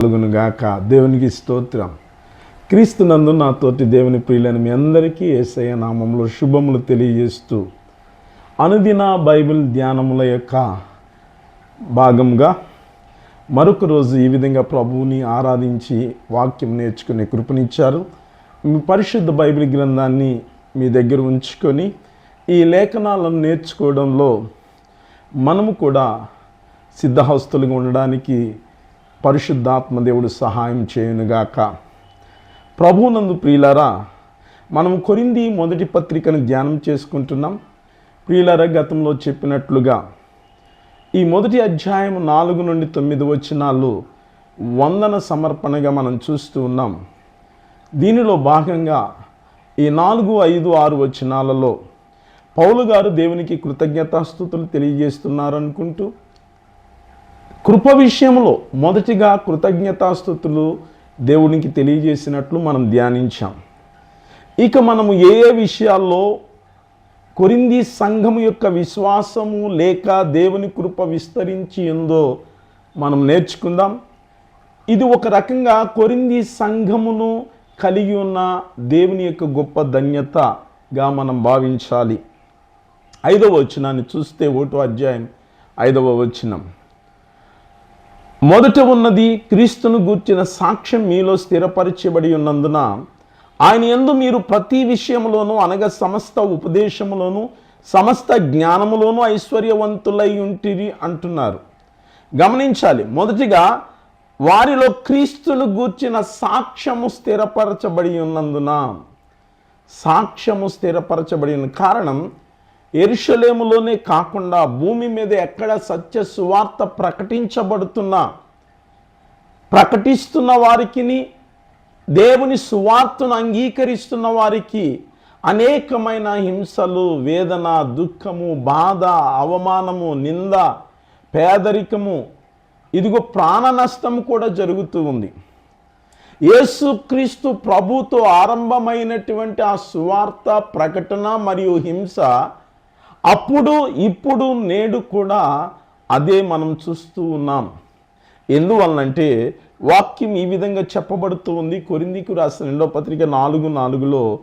కలుగునుగాక దేవునికి స్తోత్రం. క్రీస్తునందు నా తోటి దేవుని ప్రియులను మీ అందరికీ ఏసయ్య నామంలో శుభములు తెలియజేస్తూ అనుదిన బైబిల్ ధ్యానముల యొక్క భాగంగా మరొక రోజు ఈ విధంగా ప్రభువుని ఆరాధించి వాక్యం నేర్చుకునే కృపనిచ్చారు. మీ పరిశుద్ధ బైబిల్ గ్రంథాన్ని మీ దగ్గర ఉంచుకొని ఈ లేఖనాలను నేర్చుకోవడంలో మనము కూడా సిద్ధహస్తులుగా ఉండడానికి పరిశుద్ధాత్మ దేవుడు సహాయం చేయునుగాక. ప్రభునందు ప్రియులరా మనం కొరింది మొదటి పత్రికను ధ్యానం చేసుకుంటున్నాం. ప్రియులారా గతంలో చెప్పినట్లుగా ఈ మొదటి అధ్యాయం నాలుగు నుండి తొమ్మిది వచనాలు వందన సమర్పణగా మనం చూస్తూ ఉన్నాం. దీనిలో భాగంగా ఈ నాలుగు ఐదు ఆరు వచనాలలో పౌలు గారు దేవునికి కృతజ్ఞతాస్థుతులు తెలియజేస్తున్నారు అనుకుంటూ కృప విషయంలో మొదటిగా కృతజ్ఞతాస్థుతులు దేవునికి తెలియజేసినట్లు మనం ధ్యానించాం. ఇక మనము ఏ ఏ విషయాల్లో కొరింది సంఘము యొక్క విశ్వాసము లేక దేవుని కృప విస్తరించి ఉందో మనం నేర్చుకుందాం. ఇది ఒక రకంగా కొరింది సంఘమును కలిగి ఉన్న దేవుని యొక్క గొప్ప ధన్యతగా మనం భావించాలి. ఐదవ వచనాన్ని చూస్తే ఓటో అధ్యాయం ఐదవ వచనం. మొదట ఉన్నది క్రీస్తును గూర్చిన సాక్ష్యం మీలో స్థిరపరచబడి ఉన్నందున ఆయన ఎందు మీరు ప్రతి విషయంలోనూ అనగా సమస్త ఉపదేశములోనూ సమస్త జ్ఞానములోనూ ఐశ్వర్యవంతులై ఉంటిరి అంటున్నారు. గమనించాలి మొదటిగా వారిలో క్రీస్తును గూర్చిన సాక్ష్యము స్థిరపరచబడి ఉన్నందున సాక్ష్యము స్థిరపరచబడిన కారణం ఎరుషలేములోనే కాకుండా భూమి మీద ఎక్కడ సత్య సువార్త ప్రకటించబడుతున్న ప్రకటిస్తున్న వారికి దేవుని సువార్తను అంగీకరిస్తున్న వారికి అనేకమైన హింసలు వేదన దుఃఖము బాధ అవమానము నింద పేదరికము ఇదిగో ప్రాణ నష్టం కూడా జరుగుతూ ఉంది. యేసుక్రీస్తు ప్రభుతో ఆరంభమైనటువంటి ఆ సువార్త ప్రకటన మరియు హింస అప్పుడు ఇప్పుడు నేడు కూడా అదే మనం చూస్తూ ఉన్నాం. ఎందువలనంటే వాక్యం ఈ విధంగా చెప్పబడుతూ ఉంది. కొరిందికి రాసిన రెండో పత్రిక నాలుగు నాలుగులో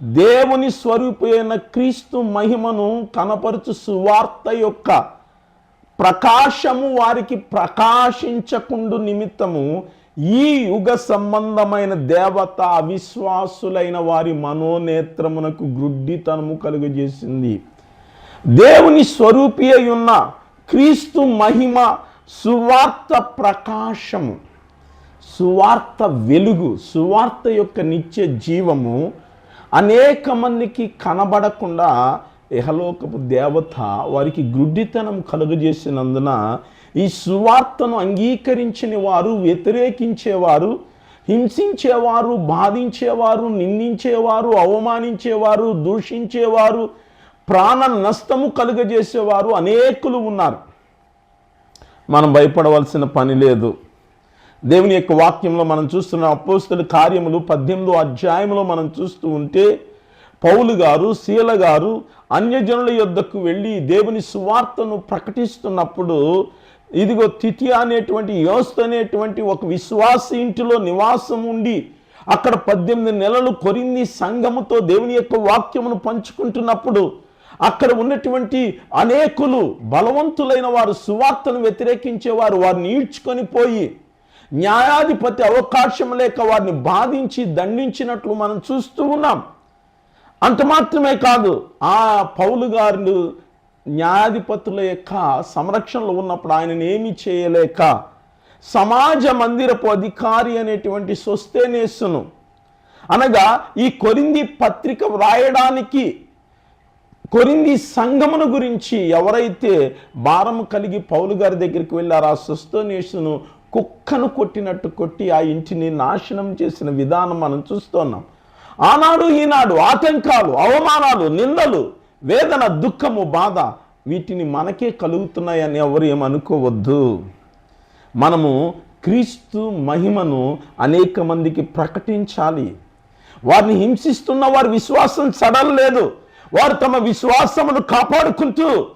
దేవుని స్వరూపైన క్రీస్తు మహిమను కనపరుచు సువార్త యొక్క ప్రకాశము వారికి ప్రకాశించకుండు నిమిత్తము ఈ యుగ సంబంధమైన దేవత అవిశ్వాసులైన వారి మనోనేత్రమునకు గ్రుడ్డితనము కలుగజేసింది. దేవుని స్వరూపి అయి ఉన్న క్రీస్తు మహిమ సువార్త ప్రకాశము సువార్త వెలుగు సువార్త యొక్క నిత్య జీవము అనేక మందికి కనబడకుండా ఇహలోకపు దేవత వారికి గుడ్డితనం కలుగజేసినందున ఈ సువార్తను అంగీకరించని వారు వ్యతిరేకించేవారు హింసించేవారు బాధించేవారు నిందించేవారు అవమానించేవారు దూషించేవారు ప్రాణ నష్టము కలుగజేసేవారు అనేకులు ఉన్నారు. మనం భయపడవలసిన పని లేదు. దేవుని యొక్క వాక్యంలో మనం చూస్తున్న అపోస్తుల కార్యములు పద్దెనిమిదో అధ్యాయంలో మనం చూస్తూ ఉంటే పౌలు గారు శీల గారు అన్యజనుల యొద్దకు వెళ్ళి దేవుని సువార్తను ప్రకటిస్తున్నప్పుడు ఇదిగో తిథి అనేటువంటి యోస్తు అనేటువంటి ఒక విశ్వాస ఇంటిలో నివాసం ఉండి అక్కడ పద్దెనిమిది నెలలు కొరింది సంఘముతో దేవుని యొక్క వాక్యమును పంచుకుంటున్నప్పుడు అక్కడ ఉన్నటువంటి అనేకులు బలవంతులైన వారు సువార్తను వ్యతిరేకించేవారు వారిని ఈడ్చుకొని పోయి న్యాయాధిపతి అవకాశం లేక వారిని బాధించి దండించినట్లు మనం చూస్తూ ఉన్నాం. అంత మాత్రమే కాదు ఆ పౌలు గారు న్యాయాధిపతుల యొక్క సంరక్షణలో ఉన్నప్పుడు ఆయనను ఏమి చేయలేక సమాజ మందిరపు అధికారి అనేటువంటి సొస్తేనేసును అనగా ఈ కొరింది పత్రిక వ్రాయడానికి కొరింది సంఘమును గురించి ఎవరైతే భారం కలిగి పౌలు గారి దగ్గరికి వెళ్ళారు ఆ సొస్తోనేసును కుక్కను కొట్టినట్టు కొట్టి ఆ ఇంటిని నాశనం చేసిన విధానం మనం చూస్తున్నాం ఆనాడు ఈనాడు ఆటంకాలు అవమానాలు నిందలు వేదన దుఃఖము బాధ వీటిని మనకే కలుగుతున్నాయని ఎవరు ఏమనుకోవద్దు మనము క్రీస్తు మహిమను అనేక మందికి ప్రకటించాలి. వారిని హింసిస్తున్న వారి విశ్వాసం సడలేదు వారు తమ విశ్వాసమును కాపాడుకుంటూ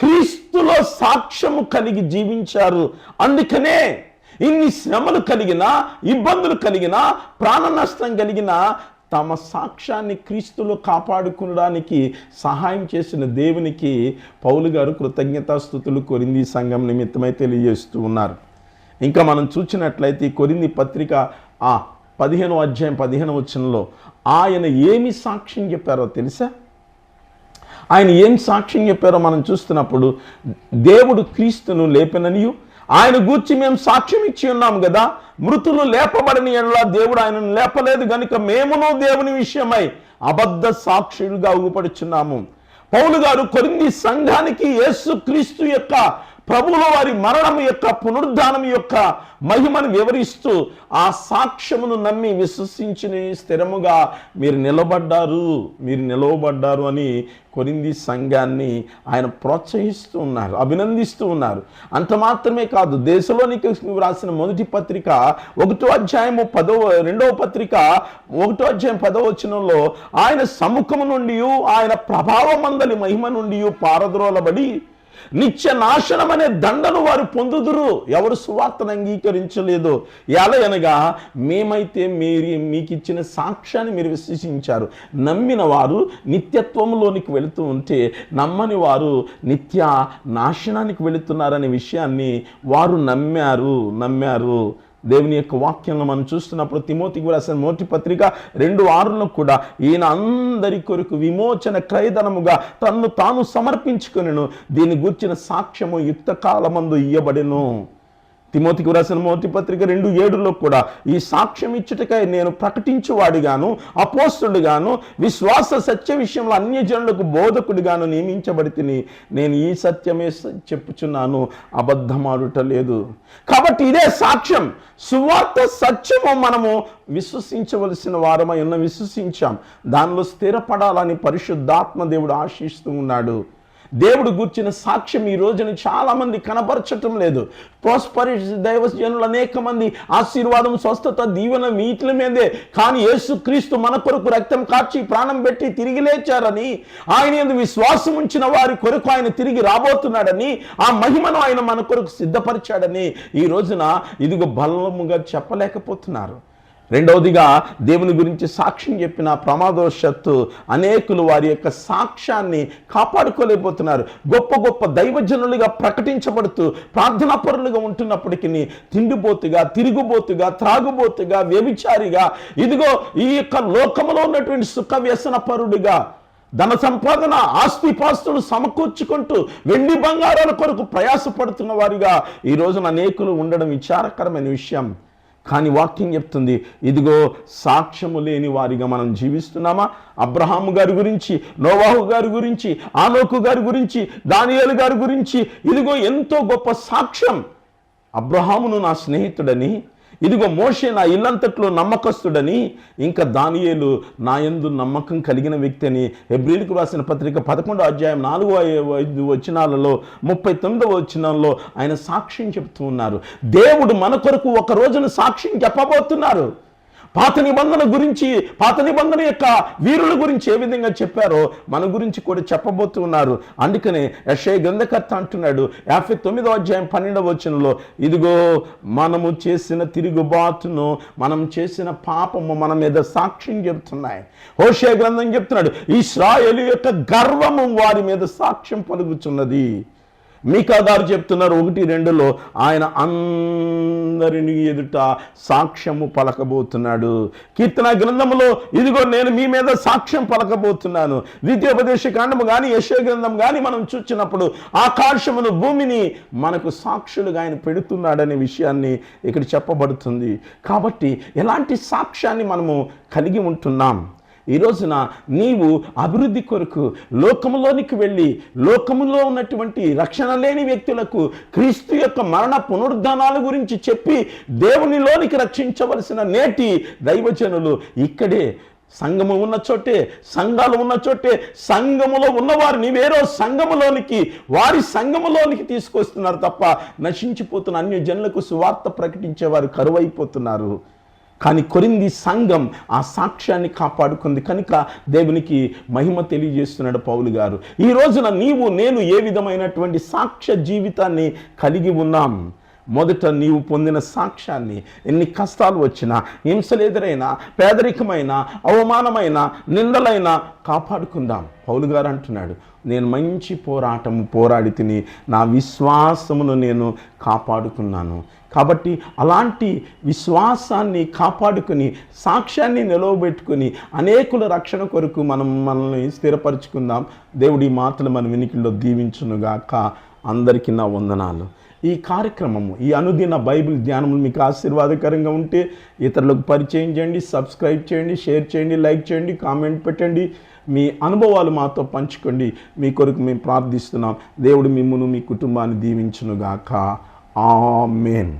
క్రీస్తులో సాక్ష్యము కలిగి జీవించారు. అందుకనే ఇన్ని శ్రమలు కలిగిన ఇబ్బందులు కలిగిన ప్రాణ నష్టం కలిగిన తమ సాక్ష్యాన్ని క్రీస్తులో కాపాడుకునడానికి సహాయం చేసిన దేవునికి పౌలు గారు కృతజ్ఞతాస్థుతులు కొరింది సంఘం నిమిత్తమై తెలియజేస్తూ ఉన్నారు. ఇంకా మనం చూసినట్లయితే కొరింది పత్రిక ఆ పదిహేను అధ్యాయం పదిహేను వచనంలో ఆయన ఏమి సాక్ష్యం చెప్పారో తెలుసా? ఆయన ఏం సాక్ష్యం చెప్పారో మనం చూస్తున్నప్పుడు దేవుడు క్రీస్తును లేపిననియు. ఆయన గూర్చి మేము సాక్ష్యం ఇచ్చి ఉన్నాము కదా మృతులు లేపబడని ఎడలా దేవుడు ఆయనను లేపలేదు గనుక మేమును దేవుని విషయమై అబద్ధ సాక్షులుగా ఊపడుచున్నాము. పౌలు గారు కొరింది సంఘానికి యేసు క్రీస్తు యొక్క ప్రభువుల వారి మరణం యొక్క పునరుద్ధానం యొక్క మహిమను వివరిస్తూ ఆ సాక్ష్యమును నమ్మి విశ్వసించిన స్థిరముగా మీరు నిలబడ్డారు మీరు నిలవబడ్డారు అని కొరింది సంఘాన్ని ఆయన ప్రోత్సహిస్తూ ఉన్నారు అభినందిస్తూ ఉన్నారు. అంత మాత్రమే కాదు దేశంలోనికి రాసిన మొదటి పత్రిక ఒకటో అధ్యాయము పదో రెండవ పత్రిక ఒకటో అధ్యాయం పదో వచనంలో ఆయన సముఖము నుండి ఆయన ప్రభావమందలి మహిమ నుండి పారద్రోలబడి నిత్య నాశనం అనే దండను వారు పొందుదురు. ఎవరు సువార్తను అంగీకరించలేదు. ఎలా అనగా మేమైతే మీరు మీకు ఇచ్చిన సాక్ష్యాన్ని మీరు విశ్వసించారు. నమ్మిన వారు నిత్యత్వంలోనికి వెళుతూ ఉంటే నమ్మని వారు నిత్య నాశనానికి వెళుతున్నారనే విషయాన్ని వారు నమ్మారు నమ్మారు. దేవుని యొక్క వాక్యంలో మనం చూస్తున్నప్పుడు తిమోతికి రాసిన మోటి పత్రిక రెండు ఆరులో కూడా ఈయన అందరి కొరకు విమోచన క్రయధనముగా తన్ను తాను సమర్పించుకొనెను. దీని గూర్చిన సాక్ష్యము యుక్త కాలమందు ఇయ్యబడెను. తిమోతికి వ్రాసిన మోతి పత్రిక రెండు ఏడులో కూడా ఈ సాక్ష్యం ఇచ్చుటకై నేను ప్రకటించువాడిగాను అపోస్తుడిగాను విశ్వాస సత్య విషయంలో అన్యజనులకు బోధకుడిగాను నియమించబడి తిని నేను ఈ సత్యమే చెప్పుచున్నాను అబద్ధమాడుట లేదు. కాబట్టి ఇదే సాక్ష్యం. సువార్త సత్యము మనము విశ్వసించవలసిన వారమై ఉన్న విశ్వసించాం. దానిలో స్థిరపడాలని పరిశుద్ధాత్మ దేవుడు ఆశిస్తూ ఉన్నాడు. దేవుడు గుర్చిన సాక్ష్యం ఈ రోజున చాలా మంది కనబరచటం లేదు. దైవ దైవజనులు అనేక మంది ఆశీర్వాదం స్వస్థత దీవెన వీటి మీదే. కానీ యేసుక్రీస్తు మన కొరకు రక్తం కాచి ప్రాణం పెట్టి తిరిగి లేచారని ఆయన ఎందుకు విశ్వాసం ఉంచిన వారి కొరకు ఆయన తిరిగి రాబోతున్నాడని ఆ మహిమను ఆయన మన కొరకు సిద్ధపరిచాడని ఈ రోజున ఇదిగో బలముగా చెప్పలేకపోతున్నారు. రెండవదిగా దేవుని గురించి సాక్ష్యం చెప్పిన ప్రమాదవశత్తు అనేకులు వారి యొక్క సాక్ష్యాన్ని కాపాడుకోలేకపోతున్నారు. గొప్ప గొప్ప దైవజనులుగా ప్రకటించబడుతూ ప్రార్థనాపరులుగా ఉంటున్నప్పటికీ తిండిబోతుగా తిరుగుబోతుగా త్రాగుబోతుగా వ్యభిచారిగా ఇదిగో ఈ యొక్క లోకములో ఉన్నటువంటి సుఖ వ్యసన పరుడిగా ధన సంపాదన ఆస్తిపాస్తులు సమకూర్చుకుంటూ వెండి బంగారాల కొరకు ప్రయాసపడుతున్న వారిగా ఈ రోజున అనేకులు ఉండడం విచారకరమైన విషయం. కానీ వాక్యం చెప్తుంది ఇదిగో సాక్ష్యము లేని వారిగా మనం జీవిస్తున్నామా? అబ్రహాము గారి గురించి నోవాహు గారి గురించి ఆలోకు గారి గురించి దానియలు గారి గురించి ఇదిగో ఎంతో గొప్ప సాక్ష్యం. అబ్రహామును నా స్నేహితుడని ఇదిగో మోషే నా ఇల్లంతట్లో నమ్మకస్తుడని ఇంకా దానియేలు నా ఎందు నమ్మకం కలిగిన వ్యక్తి అని ఎబ్రిల్కు రాసిన పత్రిక పదకొండో అధ్యాయం నాలుగో ఐదు వచనాలలో ముప్పై తొమ్మిదవ వచనంలో ఆయన సాక్ష్యం చెప్తూ ఉన్నారు. దేవుడు మన కొరకు ఒక రోజున సాక్ష్యం చెప్పబోతున్నారు. పాత నిబంధన గురించి పాత నిబంధన యొక్క వీరుల గురించి ఏ విధంగా చెప్పారో మన గురించి కూడా చెప్పబోతున్నారు. అందుకనే యశయ గ్రంథకర్త అంటున్నాడు యాభై తొమ్మిదో అధ్యాయం పన్నెండవ వచనంలో ఇదిగో మనము చేసిన తిరుగుబాటును మనం చేసిన పాపము మన మీద సాక్ష్యం చెప్తున్నాయి హోషే గ్రంథం చెప్తున్నాడు ఇస్రాయేలు యొక్క గర్వము వారి మీద సాక్ష్యం పలుకుచున్నది. మీకా గారు చెప్తున్నారు ఒకటి రెండులో ఆయన అందరిని ఎదుట సాక్ష్యము పలకబోతున్నాడు. కీర్తన గ్రంథంలో ఇదిగో నేను మీ మీద సాక్ష్యం పలకబోతున్నాను. ద్వితీయోపదేశ కాండము కానీ యశో గ్రంథం కానీ మనం చూచినప్పుడు ఆకాశమును భూమిని మనకు సాక్షులుగా ఆయన పెడుతున్నాడనే విషయాన్ని ఇక్కడ చెప్పబడుతుంది. కాబట్టి ఎలాంటి సాక్ష్యాన్ని మనము కలిగి ఉంటున్నాం? ఈ రోజున నీవు అభివృద్ధి కొరకు లోకములోనికి వెళ్ళి లోకములో ఉన్నటువంటి రక్షణ లేని వ్యక్తులకు క్రీస్తు యొక్క మరణ పునరుద్ధానాల గురించి చెప్పి దేవునిలోనికి రక్షించవలసిన నేటి దైవజనులు ఇక్కడే సంఘము ఉన్న చోటే సంఘాలు ఉన్న చోటే సంఘములో ఉన్నవారిని వేరే సంఘములోనికి వారి సంఘములోనికి తీసుకొస్తున్నారు తప్ప నశించిపోతున్న అన్య జనులకు సువార్త ప్రకటించేవారు కరువైపోతున్నారు. కానీ కొరింది సంఘం ఆ సాక్ష్యాన్ని కాపాడుకుంది. కనుక దేవునికి మహిమ తెలియజేస్తున్నాడు పౌలు గారు. ఈ రోజున నీవు నేను ఏ విధమైనటువంటి సాక్ష్య జీవితాన్ని కలిగి ఉన్నాం? మొదట నీవు పొందిన సాక్ష్యాన్ని ఎన్ని కష్టాలు వచ్చినా హింసలు ఎదురైనా పేదరికమైన అవమానమైన నిందలైనా కాపాడుకుందాం. పౌలు గారు అంటున్నాడు నేను మంచి పోరాటము పోరాడి తిని నా విశ్వాసమును నేను కాపాడుకున్నాను. కాబట్టి అలాంటి విశ్వాసాన్ని కాపాడుకుని సాక్ష్యాన్ని నిలవబెట్టుకుని అనేకుల రక్షణ కొరకు మనం మనల్ని స్థిరపరచుకుందాం. దేవుడి మాటలు మన వినికిల్లో దీవించునుగాక. అందరికీ నా వందనాలు. ఈ కార్యక్రమము ఈ అనుదిన బైబిల్ ధ్యానములు మీకు ఆశీర్వాదకరంగా ఉంటే ఇతరులకు పరిచయం చేయండి సబ్స్క్రైబ్ చేయండి షేర్ చేయండి లైక్ చేయండి కామెంట్ పెట్టండి. మీ అనుభవాలు మాతో పంచుకోండి. మీ కొరకు మేము ప్రార్థిస్తున్నాం. దేవుడు మిమ్మును మీ కుటుంబాన్ని దీవించునుగాక. ఆమెన్.